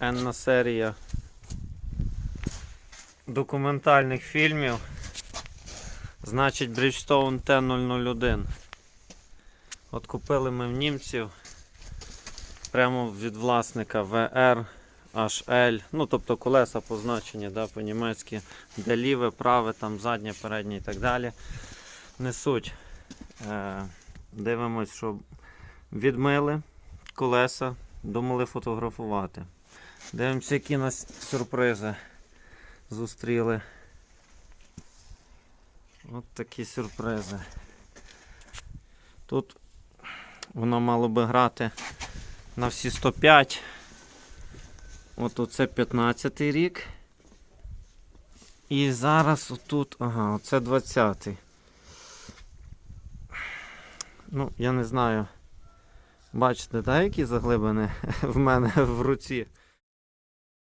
енна серія документальних фільмів. Значить, Bridgestone T001. От купили ми в німців прямо від власника VR HL. Ну, тобто колеса позначені да, по-німецьки, де ліве, праве, там заднє, переднє і так далі. Несуть. Е, дивимось, що відмили колеса, думали фотографувати. Дивимося, які нас сюрпризи зустріли. От такі сюрпризи. Тут воно мало би грати на всі 105. От оце 15 й рік. І зараз отут, ага, оце 20-й. Ну, я не знаю. Бачите, да, які заглибини в мене в руці.